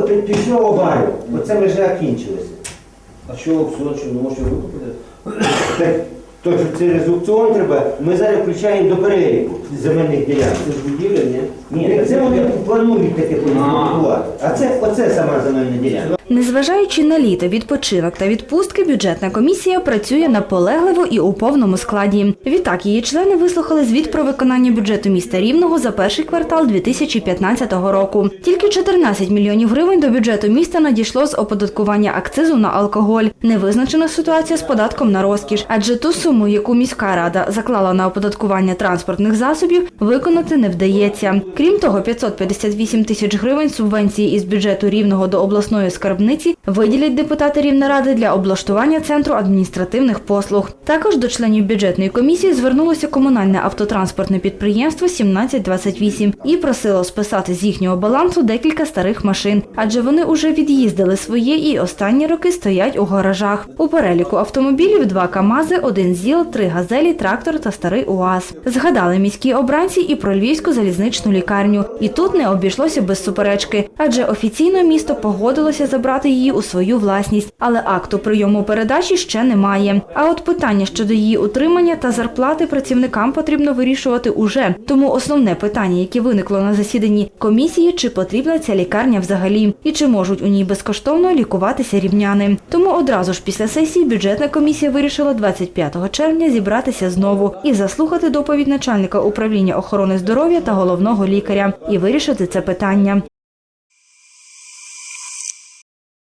Пі- Пішов аварію, оце ми вже закінчилися. А що аукціон, що не може викупити? Так, то що через аукціон треба, ми зараз включаємо до переліку земельних ділянок. Це ж будівля, ні? Ні, це вони планують таке побудувати. А це оце сама земельна ділянка. Незважаючи на літо, відпочинок та відпустки, бюджетна комісія працює наполегливо і у повному складі. Відтак її члени вислухали звіт про виконання бюджету міста Рівного за перший квартал 2015 року. Тільки 14 мільйонів гривень до бюджету міста надійшло з оподаткування акцизу на алкоголь. Невизначена ситуація з податком на розкіш, адже ту суму, яку міська рада заклала на оподаткування транспортних засобів, виконати не вдається. Крім того, 558 тисяч гривень субвенції із бюджету Рівного до обласної скарбниці виділять депутати Рівнеради для облаштування центру адміністративних послуг. Також до членів бюджетної комісії звернулося комунальне автотранспортне підприємство 1728 і просило списати з їхнього балансу декілька старих машин, адже вони уже від'їздили своє і останні роки стоять у гаражах. У переліку автомобілів два КАМАЗи, один ЗІЛ, три газелі, трактор та старий УАЗ. Згадали міські обранці і про львівську залізничну лікарню. І тут не обійшлося без суперечки, адже офіційно місто погодилося забрати її у свою власність, але акту прийому передачі ще немає. А от питання щодо її утримання та зарплати працівникам потрібно вирішувати уже. Тому основне питання, яке виникло на засіданні комісії, чи потрібна ця лікарня взагалі, і чи можуть у ній безкоштовно лікуватися рівняни. Тому одразу ж після сесії бюджетна комісія вирішила 25 червня зібратися знову і заслухати доповідь начальника управління охорони здоров'я та головного лікаря і вирішити це питання.